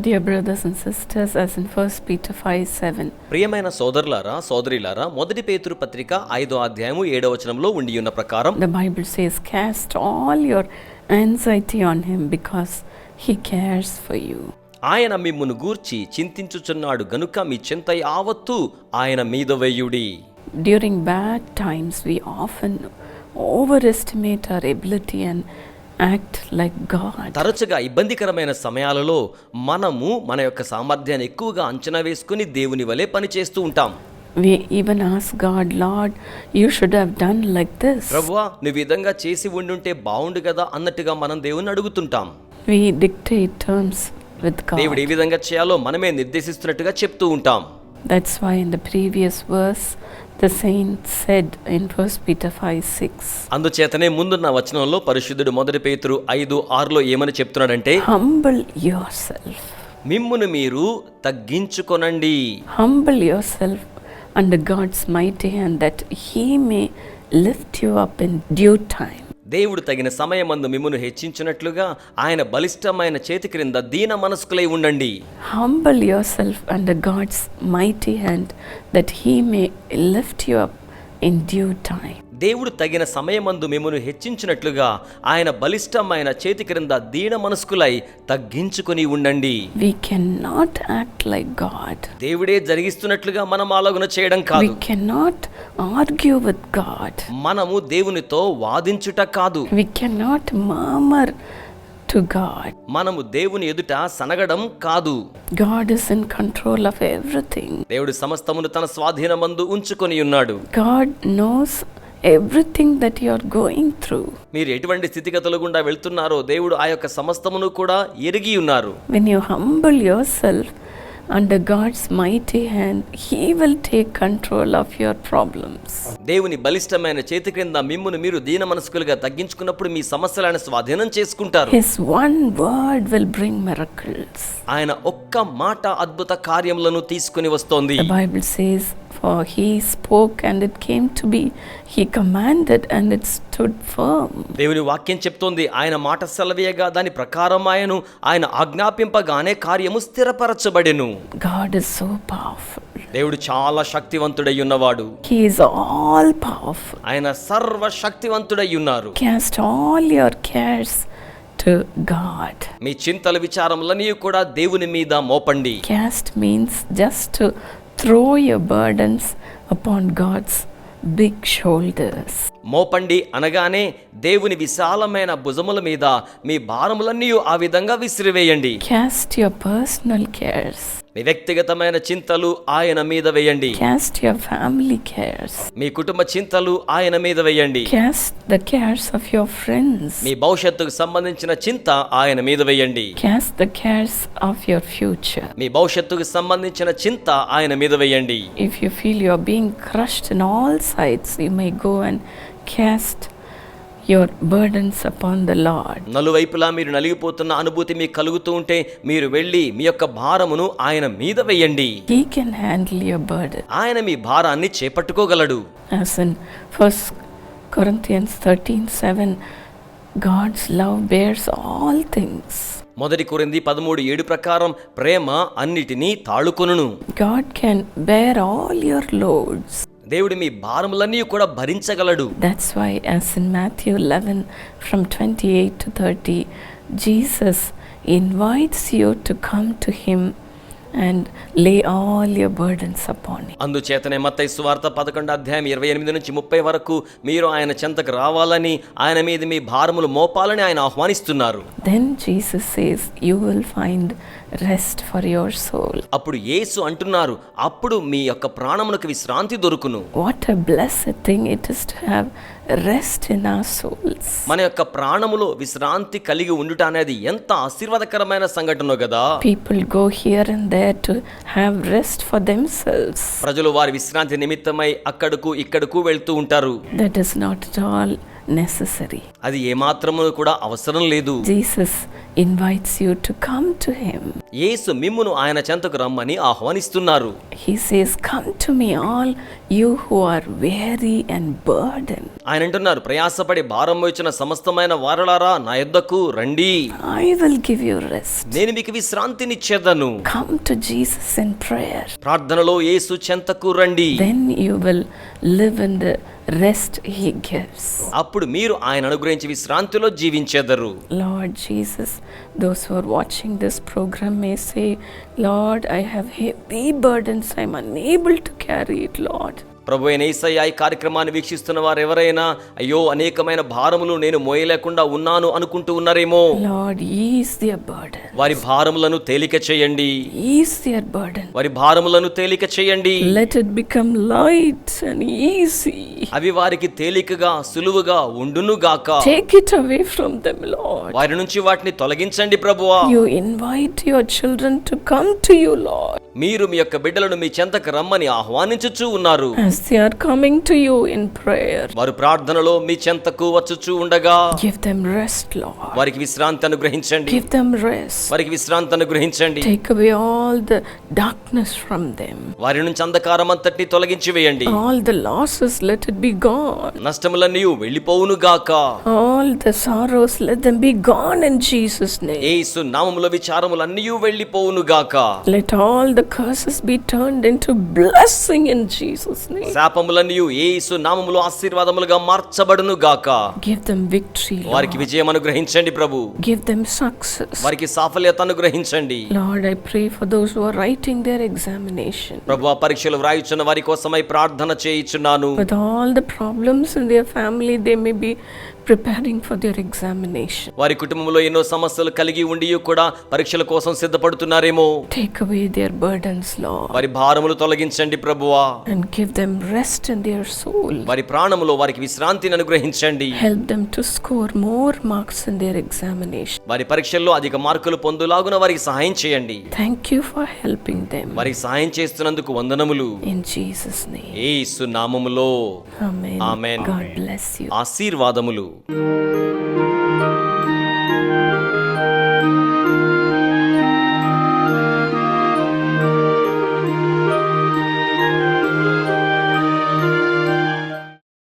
Dear brothers and sisters as in first Peter five seven ప్రియమైన సోదరులారా సోదరిలారా మొదటి పేతురు పత్రిక ఐదు అధ్యాయము ఏడో వచనంలో ఉండి ఉన్న ప్రకారం the Bible says cast all your anxiety on him because he cares for you ఆయన మిమ్మును గూర్చి చింతించుచున్నాడు గనుక మీ చింత యావత్తు ఆయన మీద వేయుడి. During bad times we often over estimate our ability and act like God. తరచుగా ఇబ్బందికరమైన సమయాలలో మనము మన యొక్క సామర్థ్యాన్ని ఎక్కువగా అంచనా వేసుకుని దేవుని వలె పనిచేస్తూ ఉంటాం We even ask God, Lord, you should have done like this. ప్రభువా నువ్వు ఈ విధంగా చేసి ఉండుంటే బాగుండు కదా అన్నట్టుగా మనం దేవుని అడుగుతుంటాం We dictate terms with దేవుడు God. ఏ విధంగా చేయాలో మనమే నిర్దేశిస్తున్నట్టుగా చెప్తూ ఉంటాం That's why in the previous verse, the saint said in 1 Peter 5 6, అందుచేతనే ముందున్న వచనంలో పరిశుద్ధుడు మొదటి పేతురు ఐదు ఆరులో ఏమని చెప్తున్నాడంటే Humble yourself. మిమ్మును మీరు తగ్గించుకొనండి Humble yourself under God's mighty hand that He may lift you up in due time. దేవుడు తగిన సమయమందు మిమ్మును హెచ్చించినట్లుగా ఆయన బలిష్టమైన చేతి క్రింద దీన మనస్కులై ఉండండి. Humble yourself and God's mighty hand that he may lift you in due time దేవుడు తగిన సమయమందు మిమ్మును హెచ్చించినట్లుగా ఆయన బలిష్టమైన చేతి క్రింద దీన మనస్కులై తగ్గించుకొని ఉండండి We cannot act like God. దేవుడే జరిగిస్తున్నట్లుగా మనం ఆలోచన చేయడం We కాదు cannot argue with God. మనము దేవునితో వాదించుట కాదు We cannot murmur to God. మనము దేవుని ఎదుట సనగడం కాదు God is in control of everything. దేవుడు సమస్తమును తన స్వాధీనమందు ఉంచుకొని ఉన్నాడు God knows everything that you're going through మీరు ఎటువంటి స్థితిగతులు గుండా వెళ్తున్నారో దేవుడు ఆ యొక్క సమస్తమును కూడా ఎరిగి ఉన్నారు. When you humble yourself and God's mighty hand he will take control of your problems దేవుని బలిష్టమైన చేతి క్రింద మిమ్మును మీరు దీన మనసుకులుగా తగ్గించుకున్నప్పుడు మీ సమస్యలను స్వాధీనం చేసుకుంటారు. His one word will bring miracles ఆయన ఒక్క మాట అద్భుత కార్యములను తీసుకొని వస్తోంది. Bible says For He spoke and it came to be, He commanded and it stood firm. దేవుని వాక్యం చెప్తోంది ఆయన మాట సెలవేయగా దాని ప్రకారం ఆయను ఆయన ఆజ్ఞాపింపగానే కార్యము స్థిరపరచబడెను God is so powerful. దేవుడు చాలా శక్తివంతుడై ఉన్నవాడు He is all powerful. ఆయన సర్వ శక్తివంతుడై ఉన్నారు Cast all your cares to God. మీ చింతల విచారములన్నీ కూడా దేవుని మీద మోపండి means just to throw your burdens upon God's big shoulders మోపండి అనగానే దేవుని విశాలమైన భుజముల మీద మీ భారములన్నీ ఆ విధంగా విసిరివేయండి. క్యాస్ట్ యువర్ పర్సనల్ కేర్స్ మీ వ్యక్తిగతమైన చింతలు ఆయన మీద వేయండి. క్యాస్ట్ యువర్ ఫ్యామిలీ కేర్స్ మీ కుటుంబ చింతలు ఆయన మీద వేయండి. Cast the cares of your friends మీ భవిష్యత్తుకు సంబంధించిన చింత ఆయన మీద వేయండి. Cast the cares of your future మీ భవిష్యత్తుకు సంబంధించిన చింత ఆయన మీద వేయండి. If you feel you are being crushed in all sides you my go and cast your burdens upon the Lord. నలువైపులా మీరు నలిగిపోతున్న అనుభూతి మీకు కలుగుతూ ఉంటే మీరు వెళ్ళి మీ యొక్క భారమును ఆయన మీద వేయండి He can handle your burden. ఆయన మీ భారాన్ని చేపట్టుకోగలడు As in 1 Corinthians 13 7, God's love bears all things. మొదటి కొరింది పదమూడు ఏడు ప్రకారం ప్రేమ అన్నిటినీ తాళుకొనును God can bear all your loads. దేవుడు మీ భారములన్నీ కూడా భరించగలడు. That's why as in Matthew 11 from 28 to 30 Jesus invites you to come to him and lay all your burdens upon Him. అందుచేతనే మత్తయి సువార్త పదకొండు అధ్యాయం ఇరవై ఎనిమిది నుంచి ముప్పై వరకు మీరు ఆయన చెంతకు రావాలని ఆయన మీద మీ భారములు మోపాలని ఆయన ఆహ్వానిస్తున్నారు Then Jesus says, You will find rest for your soul. అప్పుడు యేసు అంటున్నారు అప్పుడు మీ యొక్క ప్రాణమునకు విశ్రాంతి దొరుకును What a blessed thing it is to have rest in our souls. మన యొక్క ప్రాణములో విశ్రాంతి కలిగి ఉండుట అనేది ఎంత ఆశీర్వాదకరమైన సంఘటన కదా People go here and to have rest for themselves ప్రజలు వారి విశ్రాంతి నిమిత్తమై అక్కడకు ఇక్కడకు వెళ్తూ ఉంటారు. That is not all necessary అది ఏమాత్రము కూడా అవసరం లేదు. Jesus invites you to come to him యేసు మిమ్మును ఆయన చెంతకు రమ్మని ఆహ్వానిస్తున్నారు He says, Come to me, all you who are weary and burdened. ఆయన అంటున్నారు ప్రయాసపడి భారం వచ్చిన సమస్తమైన వారలారా నా యొద్దకు రండి I will give you rest. నేను మీకు విశ్రాంతినిచ్చేదను Come to Jesus in prayer. ప్రార్థనలో యేసు చెంతకు రండి Then you will live in the rest He gives. అప్పుడు మీరు ఆయన అనుగ్రహించి విశ్రాంతిలో జీవించెదరు Lord Jesus, those who are watching this program may say, Lord, I have heavy burdens, I'm unable to carry it, Lord. ప్రభు అయిన యేసయ్య ఈ కార్యక్రమాన్ని వీక్షిస్తున్న వారు ఎవరైనా అయ్యో అనేకమైన భారములు నేను మోయలేకుండా ఉన్నాను అనుకుంటూ ఉన్నారేమో. వారి భారములను తేలిక చేయండి. వారి భారములను తేలిక చేయండి light and easy. అవి వారికి తేలికగా సులువుగా ఉండును గాక from them, Lord. వారి నుంచి వాటిని తొలగించండి ప్రభువా You invite your children to come to you, Lord. మీరు మీ యొక్క బిడ్డలను మీ చెంతకు రమ్మని ఆహ్వానించుచు ఉన్నారు. వారు ప్రార్థనలో మీ చెంతకు వచ్చుచు ఉండగా వారికి విశ్రాంతి అనుగ్రహించండి. వారికి విశ్రాంతి అనుగ్రహించండి. వారి నుంచి అంధకారం అంతటి తొలగించి వేయండి. All the losses let it be వెళ్ళిపోవును గాక all let them be gone వెళ్ళిపోవును గాక all the curses be turned into blessing in Jesus' name. శాపములన్నీ ఏసు నామములో ఆశీర్వాదములుగా మార్చబడును గాక Give them victory, వారికి Lord. విజయం అనుగ్రహించండి ప్రభు Give them success. వారికి సాఫల్యత అనుగ్రహించండి Lord, I pray for those who are writing their examination. ప్రభు ఆ పరీక్షలు వ్రాయిచున్న వారి కోసమై ప్రార్థన చేయిచున్నాను With all the problems in their family, they may be preparing for their examination వారి కుటుంబంలో ఎన్నో సమస్యలు కలిగి ఉండి కూడా పరీక్షల కోసం సిద్ధపడుతున్నారేమో. టేక్ అవే దియర్ బర్డెన్స్లో వారి భారములు తొలగించండి ప్రభువా. And give them rest in their soul వారి ప్రాణములో వారికి విశ్రాంతిని అనుగ్రహించండి. Help them to score more marks in their examination వారి పరీక్షల్లో అధిక మార్కులు పొందులాగున వారికి సహాయం చేయండి. థాంక్యూ ఫర్ హెల్పింగ్ దెం వారికి సహాయం చేస్తున్నందుకు వందనములు. ఇన్ జీసస్ నేమ్ యేసు నామములో amen amen God bless you ఆశీర్వాదములు. Valeu!